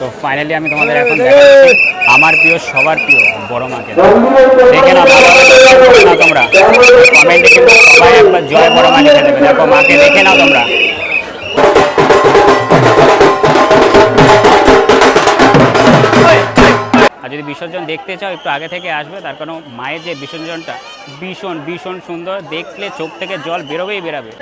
তো ফাইনালি আমি তোমাদের এখন দেখাচ্ছি আমার প্রিয় সবার প্রিয় বড় মাকে। দেখে না তোমরা। কমেন্টে কিন্তু সবাই একবার জয় বড় মা লিখে দেবে। দেখো মাকে দেখে নাও তোমরা। আর যদি বিসর্জন দেখতে চাও একটু আগে থেকে আসবে তার কারণ মায়ের যে বিসর্জনটা ভীষণ ভীষণ সুন্দর। দেখলে চোখ থেকে জল বেরোবেই বেরাবে।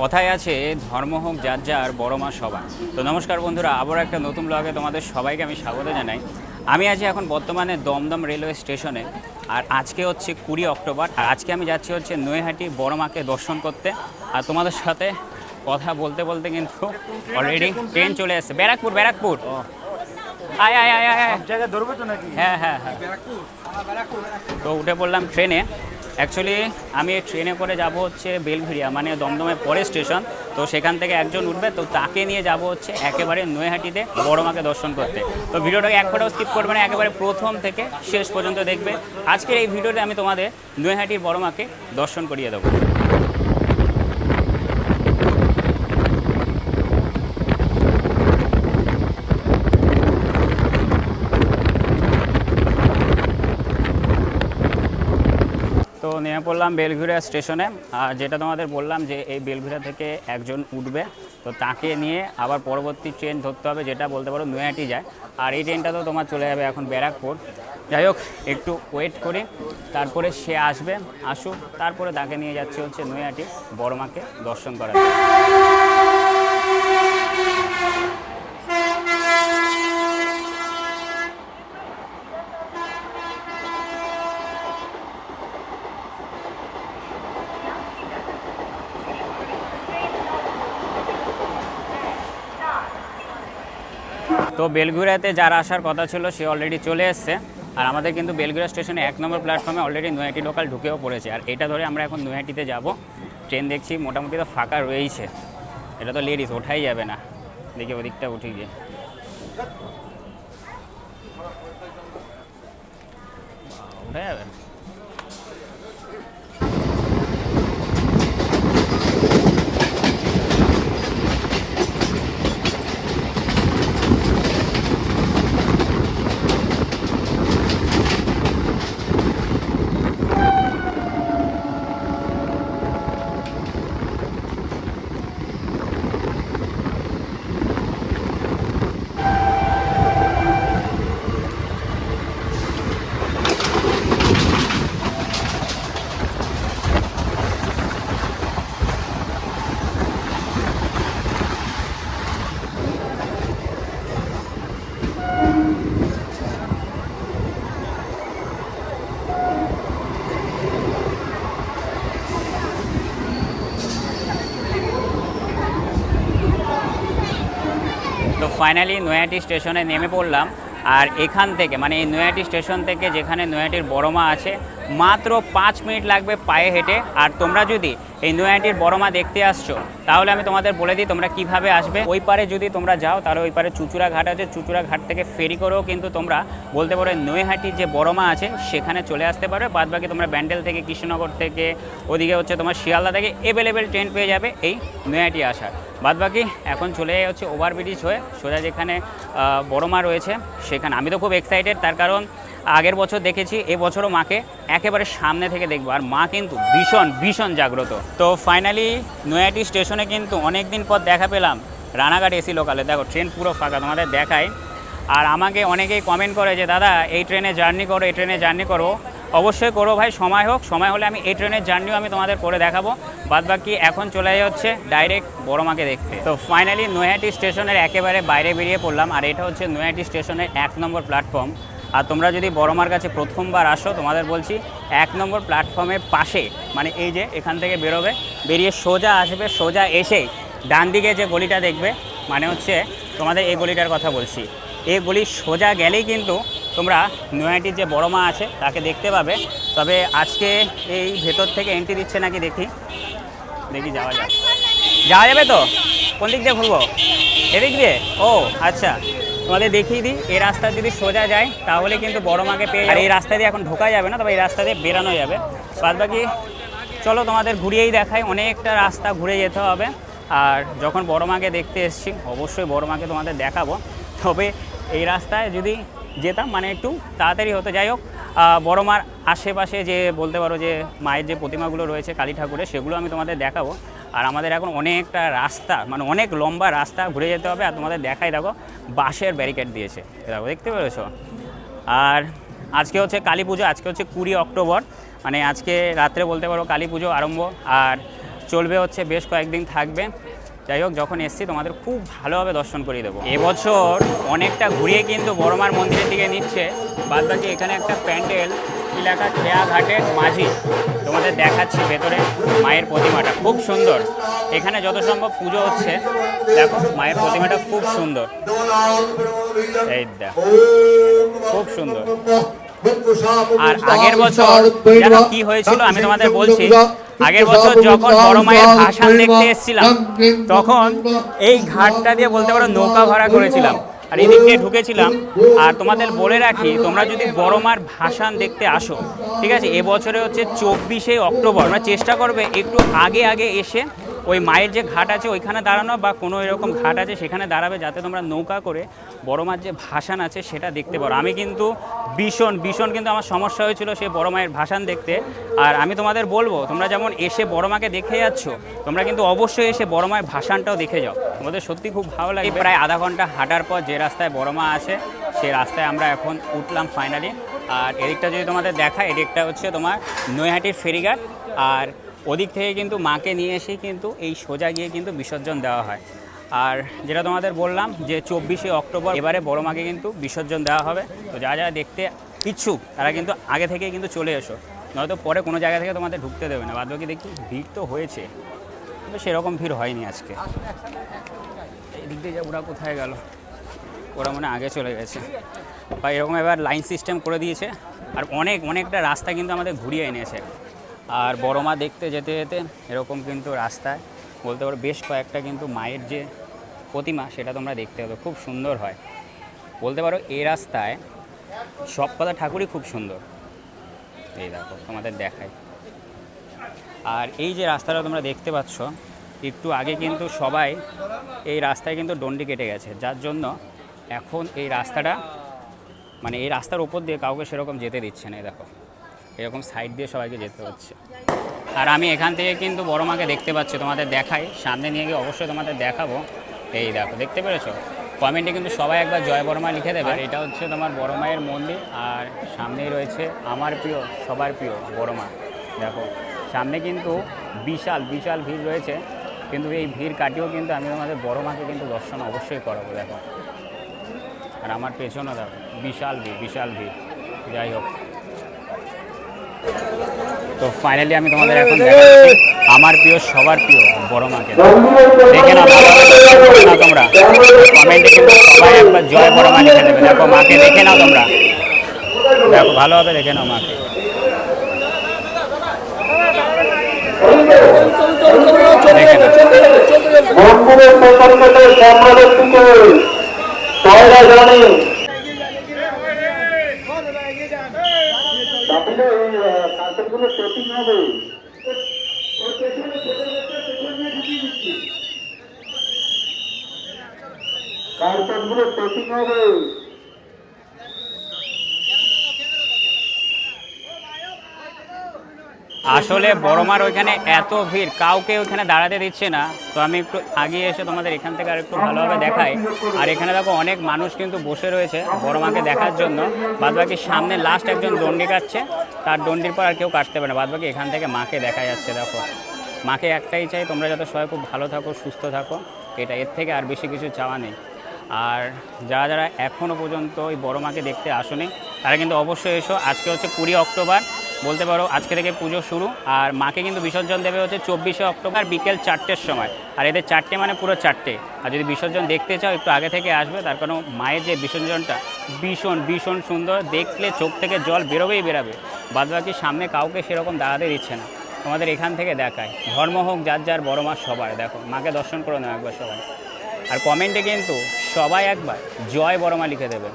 কথায় আছে, ধর্ম হোক, যার যার, বড় মা সবার। তো নমস্কার বন্ধুরা আবার একটা নতুন ব্লগে তোমাদের সবাইকে আমি স্বাগত জানাই। আমি আছি এখন বর্তমানে দমদম রেলওয়ে স্টেশনে আর আজকে হচ্ছে কুড়ি অক্টোবর। আর আজকে আমি যাচ্ছি হচ্ছে নৈহাটি বড় মাকে দর্শন করতে। আর তোমাদের সাথে কথা বলতে বলতে কিন্তু অলরেডি ট্রেন চলে এসেছে। ব্যারাকপুর ব্যারাকপুর। আয় আয় আয় আয়। জায়গায় ধরবে তো নাকি? হ্যাঁ হ্যাঁ হ্যাঁ। তো উঠে পড়লাম ট্রেনে। অ্যাকচুয়ালি আমি ট্রেনে করে যাব হচ্ছে বেলঘরিয়া মানে দমদমের পরে স্টেশন তো সেখান থেকে একজন উঠবে তো তাকে নিয়ে যাব হচ্ছে একেবারে নৈহাটিতে বড় মাকে দর্শন করতে। তো ভিডিওটাকে এক ফোটাও স্কিপ করবে না একেবারে প্রথম থেকে শেষ পর্যন্ত দেখবে। আজকের এই ভিডিওতে আমি তোমাদের নৈহাটির বড় মাকে দর্শন করিয়ে দেবো তো নেমে পড়লাম বেলঘুরিয়া স্টেশনে। আর যেটা তোমাদের বললাম যে এই বেলঘুরিয়া থেকে একজন উঠবে, তো তাকে নিয়ে আবার পরবর্তী ট্রেন ধরতে হবে, যেটা বলতে পারো নৈহাটি যায়। আর এই ট্রেনটা তো তোমার চলে যাবে এখন ব্যারাকপুর। যাই হোক, একটু ওয়েট করি, তারপরে সে আসবে, আসুক, তারপরে তাকে নিয়ে যাচ্ছে হচ্ছে নৈহাটি, বড়মাকে দর্শন করাতে তো বেলঘুরিয়াতে যারা আসার কথা ছিল, সে অলরেডি চলে এসছে। আর আমাদের কিন্তু বেলঘুরিয়া স্টেশনে এক নম্বর প্ল্যাটফর্মে অলরেডি নৈহাটি লোকাল ঢুকেও পড়েছে। আর এটা ধরে আমরা এখন নৈহাটিতে যাব। ট্রেন দেখছি, মোটামুটি তো ফাঁকা রয়েইছে। এটা তো লেডিস ওঠাই যাবে না। দেখি ওদিকটা উঠে গিয়ে। উঠে যাবে। ফাইনালি নয়াটি স্টেশনে নেমে পড়লাম। আর এখান থেকে মানে এই নয়াটি স্টেশন থেকে যেখানে নয়াটির বড়মা আছে মাত্র পাঁচ মিনিট লাগবে পায়ে হেঁটে। আর তোমরা যদি এই নৈহাটির বড় মা দেখতে আসছো, তাহলে আমি তোমাদের বলে দিই তোমরা কীভাবে আসবে। ওই পারে যদি তোমরা যাও, তাহলে ওই পারে চুচুড়া ঘাট আছে। চুচুড়া ঘাট থেকে ফেরি করেও কিন্তু তোমরা বলতে পারো নৈহাটির যে বড় মা আছে, সেখানে চলে আসতে পারবে। বাদ বাকি তোমরা ব্যান্ডেল থেকে, কৃষ্ণনগর থেকে, ওদিকে হচ্ছে তোমার শিয়ালদা থেকে অ্যাভেলেবেল ট্রেন পেয়ে যাবে এই নৈহাটি আসার। বাদ বাকি এখন চলে হচ্ছে ওভারব্রিজ হয়ে। সোজা যেখানে বড় মা রয়েছে, সেখানে। আমি তো খুব এক্সাইটেড তার কারণ আগের বছর দেখেছি এবছরও মাকে একেবারে সামনে থেকে দেখব। আর মা কিন্তু ভীষণ ভীষণ জাগ্রত। তো ফাইনালি নৈহাটি স্টেশনে কিন্তু অনেক দিন পর দেখা পেলাম। রানাঘাট এসি লোকালে দেখো ট্রেন পুরো ফাঁকা, তোমাদের দেখায়। আর আমাকে অনেকেই কমেন্ট করে যে, দাদা, এই ট্রেনে জার্নি করো, এই ট্রেনে জার্নি করো। অবশ্যই করো ভাই, সময় হোক, সময় হলে আমি এই ট্রেনের জার্নিও আমি তোমাদের করে দেখাবো। বাদ বাকি এখন চলে যাচ্ছে ডাইরেক্ট বড় মাকে দেখতে। তো ফাইনালি নৈহাটি স্টেশনের একেবারে বাইরে বেরিয়ে পড়লাম। আর এটা হচ্ছে নৈহাটি স্টেশনের এক নম্বর প্ল্যাটফর্ম আর তোমরা যদি বড়মার কাছে প্রথমবার আসো, তোমাদের বলছি এক নম্বর প্ল্যাটফর্মের পাশে মানে এই যে এখান থেকে বেরোবে, বেরিয়ে সোজা আসবে, সোজা এসেই ডান দিকে যে গলিটা দেখবে মানে হচ্ছে তোমাদের এই গলিটার কথা বলছি। এই গলি সোজা গেলেই কিন্তু তোমরা নৈহাটির যে বড় মা আছে, তাকে দেখতে পাবে। তবে আজকে এই ভেতর থেকে এন্ট্রি দিচ্ছে নাকি দেখি। দেখি, যাওয়া যাক। যাওয়া যাবে তো? কোন দিক দিয়ে ঘুরবো? এদিক দিয়ে? ও আচ্ছা। তোমাদের দেখিয়ে দিই, এই রাস্তা যদি সোজা যায়, তাহলে কিন্তু বড় মাকে পেয়ে আর এই রাস্তা দিয়ে এখন ঢোকা যাবে না, তবে এই রাস্তা দিয়ে বেরানো যাবে। বাদ বাকি চলো তোমাদের ঘুরিয়েই দেখাই, অনেকটা রাস্তা ঘুরে যেতে হবে। আর যখন বড় মাকে দেখতে এসেছি, অবশ্যই বড় মাকে তোমাদের দেখাবো। তবে এই রাস্তায় যদি যেতাম মানে একটু তাড়াতাড়ি হতো। যাই হোক বড় মার আশেপাশে যে বলতে পারো যে মায়ের যে প্রতিমাগুলো রয়েছে, কালী ঠাকুরের, সেগুলো আমি তোমাদের দেখাবো। আর আমাদের এখন অনেকটা রাস্তা মানে অনেক লম্বা রাস্তা ঘুরে যেতে হবে আর তোমাদের দেখাই, দেখো, বাঁশের ব্যারিকেড দিয়েছে। দেখো, দেখতে পেরেছ? আর আজকে হচ্ছে কালী পুজো, আজকে হচ্ছে কুড়ি অক্টোবর মানে আজকে রাত্রে বলতে পারো কালী পুজো আরম্ভ। আর চলবে হচ্ছে বেশ কয়েকদিন থাকবে। যাই হোক, যখন এসছি তোমাদের খুব ভালোভাবে দর্শন করিয়ে দেবো। এবছর অনেকটা ঘুরিয়ে কিন্তু বড়মার মন্দিরের দিকে নিচ্ছে। বাদ বাকি এখানে একটা প্যান্ডেল এলাকা খেয়া ঘাটের মাঝি তোমাদের দেখাচ্ছি ভেতরে মায়ের প্রতিমাটা। খুব সুন্দর। এখানে যত সম্ভব পুজো হচ্ছে, দেখো, মায়ের প্রতিমাটা খুব সুন্দর। এই খুব সুন্দর। আর আগের বছর কি হয়েছিল, আমি তোমাদের বলছি, আগের বছর যখন বড় মায়ের ভাসান দেখতে এসেছিলাম, তখন এই ঘাটটা দিয়ে বলতে পারো নৌকা ভাড়া করেছিলাম। আর এদিক দিয়ে ঢুকেছিলাম। আর তোমাদের বলে রাখি, তোমরা যদি বড় মার ভাসান দেখতে আসো, ঠিক আছে? এবছরে হচ্ছে চব্বিশে অক্টোবর। আমরা চেষ্টা করবে একটু আগে আগে এসে ওই মায়ের যে ঘাট আছে ওইখানে দাঁড়ানো বা কোনো এরকম ঘাট আছে সেখানে দাঁড়াবে যাতে তোমরা নৌকা করে বড় মার যে ভাসান আছে সেটা দেখতে পারো। আমি কিন্তু ভীষণ ভীষণ কিন্তু আমার সমস্যা হয়েছিল সেই বড় মায়ের ভাসান দেখতে। আর আমি তোমাদের বলব, তোমরা যেমন এসে বড় মাকে দেখে যাচ্ছ, তোমরা কিন্তু অবশ্যই এসে বড় মায়ের ভাসানটাও দেখে যাও। তোমাদের সত্যি খুব ভালো লাগে। প্রায় আধা ঘণ্টা হাঁটার পর যে রাস্তায় বড় মা আছে সেই রাস্তায় আমরা এখন উঠলাম ফাইনালি আর এদিকটা যদি তোমাদের দেখায়, এদিকটা হচ্ছে তোমার নৈহাটির ফেরিঘাট। আর ওদিক থেকে কিন্তু মাকে নিয়ে এসে কিন্তু এই সোজা গিয়ে কিন্তু বিসর্জন দেওয়া হয়। আর যেটা তোমাদের বললাম যে চব্বিশে অক্টোবর এবারে বড় মাকে কিন্তু বিসর্জন দেওয়া হবে। তো যা যা দেখতে ইচ্ছুক, তারা কিন্তু আগে থেকে কিন্তু চলে এসো। নয়তো পরে কোনো জায়গা থেকে তোমাদের ঢুকতে দেবে না। বাদ বাকি দেখি ভিড় তো হয়েছে। তবে সেরকম ভিড় হয়নি আজকে। এই দিক দিয়ে যে, ওরা কোথায় গেল? ওরা মনে আগে চলে গেছে। বা এরকম এবার লাইন সিস্টেম করে দিয়েছে। আর অনেক, অনেকটা রাস্তা কিন্তু আমাদের ঘুরিয়ে এনেছে। আর বড় মা দেখতে যেতে যেতে এরকম কিন্তু রাস্তায়, বলতে পারো বেশ কয়েকটা কিন্তু মায়ের যে প্রতিমা সেটা তোমরা দেখতে পাবে, খুব সুন্দর হয়। বলতে পারো এই রাস্তায় সব কটা ঠাকুরই খুব সুন্দর। এই দেখো, তোমাদের দেখাই। আর এই যে রাস্তাটা তোমরা দেখতে পাচ্ছ, একটু আগে কিন্তু সবাই এই রাস্তায় কিন্তু ডন্ডি কেটে গেছে। যার জন্য এখন এই রাস্তাটা মানে এই রাস্তার উপর দিয়ে কাউকে সেরকম যেতে দিচ্ছে না, এই দেখো। এরকম সাইড দিয়ে সবাইকে যেতে হচ্ছে। আর আমি এখান থেকে কিন্তু বড় মাকে দেখতে পাচ্ছি, তোমাদের দেখাই। সামনে নিয়ে গিয়ে অবশ্যই তোমাদের দেখাবো। এই দেখো, দেখতে পেরেছ? কমেন্টে কিন্তু সবাই একবার জয় বড়মা লিখে দেবে। আর এটা হচ্ছে তোমার বড় মায়ের মন্দির, আর সামনেই রয়েছে আমার প্রিয়, সবার প্রিয় বড় মা। দেখো, সামনে কিন্তু বিশাল বিশাল ভিড় রয়েছে। কিন্তু এই ভিড় কাটিয়েও কিন্তু আমি তোমাদের বড় মাকে কিন্তু দর্শন অবশ্যই করাবো, দেখো। আর আমার পেছনও দেখো, বিশাল ভিড় বিশাল ভিড়। যাই হোক। তো ফাইনালি আমি তোমাদের এখন দেখাচ্ছি আমার প্রিয় সবার প্রিয় বড় মাকে। দেখে না তোমরা। কমেন্টে কিন্তু সবাই একবার জয় বড় মা লিখে দেবে। দেখো মাকে দেখে নাও তোমরা। দেখো ভালোভাবে দেখে নাও মাকে। দেখে নাও মন্দিরের পেছন থেকে সম্রাটের দিকে টয়লা জানি তাহলে এই কালকেরগুলো হবে। কার্পেটগুলো সেটিং হবে। আসলে বড়মার ওইখানে এত ভিড়, কাউকে ওইখানে দাঁড়াতে দিচ্ছে না। তো আমি একটু আগিয়ে এসে তোমাদের এখান থেকে আর একটু ভালোভাবে দেখাই। আর এখানে দেখো অনেক মানুষ কিন্তু বসে রয়েছে বড়মাকে দেখার জন্য। বাদবাকি সামনে লাস্ট একজন দণ্ডি কাটছে, তার দণ্ডির পর আর কেউ কাটতে পারে না। বাদবাকি এখান থেকে মাকে দেখা যাচ্ছে, দেখো। মাকে একটাই চাই, তোমরা যাতে সবাই খুব ভালো থাকো, সুস্থ থাকো। এটা এর থেকে আর বেশি কিছু চাওয়া নেই। আর যারা যারা এখনও পর্যন্ত ওই বড় মাকে দেখতে আসোনি, তারা কিন্তু অবশ্যই এসো। আজকে হচ্ছে কুড়ি অক্টোবর বলতে পারো আজকে থেকে পুজো শুরু, আর মাকে কিন্তু বিসর্জন দেবে হচ্ছে চব্বিশে অক্টোবর বিকেল চারটের সময়। আর এদের চারটে মানে পুরো চারটে। আর যদি বিসর্জন দেখতে চাও, একটু আগে থেকে আসবে, তার কারণ মায়ের যে বিসর্জনটা ভীষণ ভীষণ সুন্দর। দেখলে চোখ থেকে জল বেরোবেই বেরাবে। বাদবাকি সামনে কাউকে সেরকম দাঁড়াতে দিচ্ছে না। তোমাদের এখান থেকে দেখায়। ধর্ম হোক, যার যার, বড় মা সবার। দেখো, মাকে দর্শন করে নাও একবার সবাই। আর কমেন্টে কিন্তু সবাই একবার জয় বড় মা লিখে দেবে।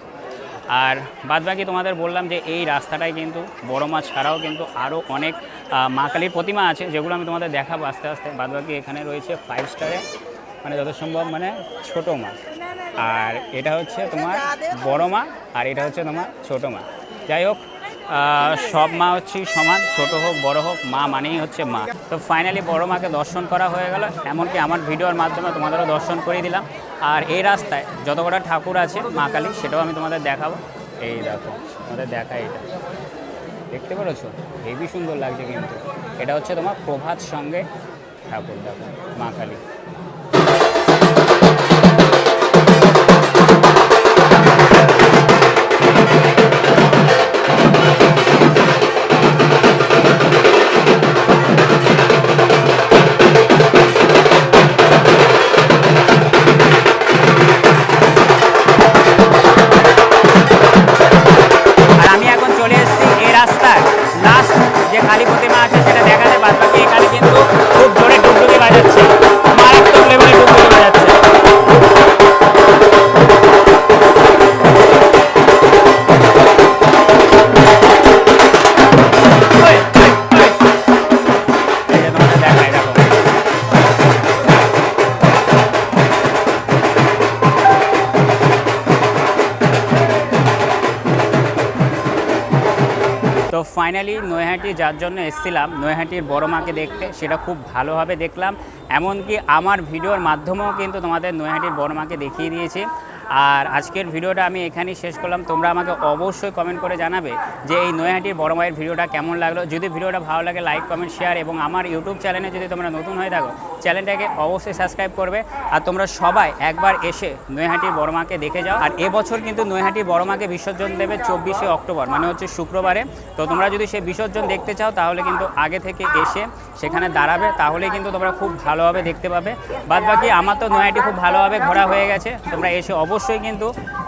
আর বাদবাকি তোমাদের বললাম যে এই রাস্তাটায় কিন্তু বড় মাছ ছাড়াও কিন্তু আরও অনেক মা কালীর প্রতিমা আছে, যেগুলো আমি তোমাদের দেখাবো আস্তে আস্তে। বাদবাকি এখানে রয়েছে ফাইভ স্টারে মানে যত সম্ভব মানে ছোটো মা আর এটা হচ্ছে তোমার বড় মা, আর এটা হচ্ছে তোমার ছোটো মা। যাই হোক সব মা হচ্ছে সমান, ছোট হোক, বড় হোক, মা মানেই হচ্ছে মা। তো ফাইনালি বড় মাকে দর্শন করা হয়ে গেল, এমনকি আমার ভিডিওর মাধ্যমে তোমাদেরও দর্শন করে দিলাম। আর এই রাস্তায় যত কটা ঠাকুর আছে, মা কালী, সেটাও আমি তোমাদের দেখাবো। এই দেখো, তোমাদের দেখাই এটা। দেখতে পেরেছ? হেভি সুন্দর লাগছে কিন্তু। এটা হচ্ছে তোমার প্রভাত সঙ্গে ঠাকুর, দেখো, মা কালী। ফাইনালি নৈহাটি যার জন্য এসেছিলাম নৈহাটির বড় মাকে দেখতে, সেটা খুব ভালোভাবে দেখলাম। এমনকি আমার ভিডিওর মাধ্যমেও কিন্তু তোমাদের নৈহাটির বড় মাকে দেখিয়ে দিয়েছি। আর আজকের ভিডিওটা আমি এখানেই শেষ করলাম। তোমরা আমাকে অবশ্যই কমেন্ট করে জানাবে যে এই নৈহাটির বড় মায়ের ভিডিওটা কেমন লাগল। যদি ভিডিওটা ভালো লাগে লাইক কমেন্ট শেয়ার এবং আমার ইউটিউব চ্যানেলে যদি তোমরা নতুন হয়ে থাকো চ্যানেলটাকে অবশ্যই সাবস্ক্রাইব করবে। আর তোমরা সবাই একবার এসে নৈহাটির বড় মাকে দেখে যাও। আর এবছর কিন্তু নৈহাটির বড় মাকে বিসর্জন দেবে চব্বিশে অক্টোবর মানে হচ্ছে শুক্রবারে। তো তোমরা যদি সেই বিসর্জন দেখতে চাও, তাহলে কিন্তু আগে থেকে এসে সেখানে দাঁড়াবে। তাহলে কিন্তু তোমরা খুব ভালোভাবে দেখতে পাবে। বাদ বাকি আমার তো নৈহাটি খুব ভালোভাবে ঘোরা হয়ে গেছে। তোমরা এসে অবশ্যই কিন্তু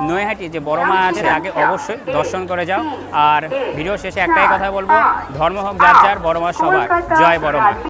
নৈহাটি যে বড় মা আছে আগে অবশ্যই দর্শন করে যাও। আর ভিডিও শেষে একটাই কথা বলব, ধর্ম হোক, যার যার, বড় মা সবার। জয় বড় মা।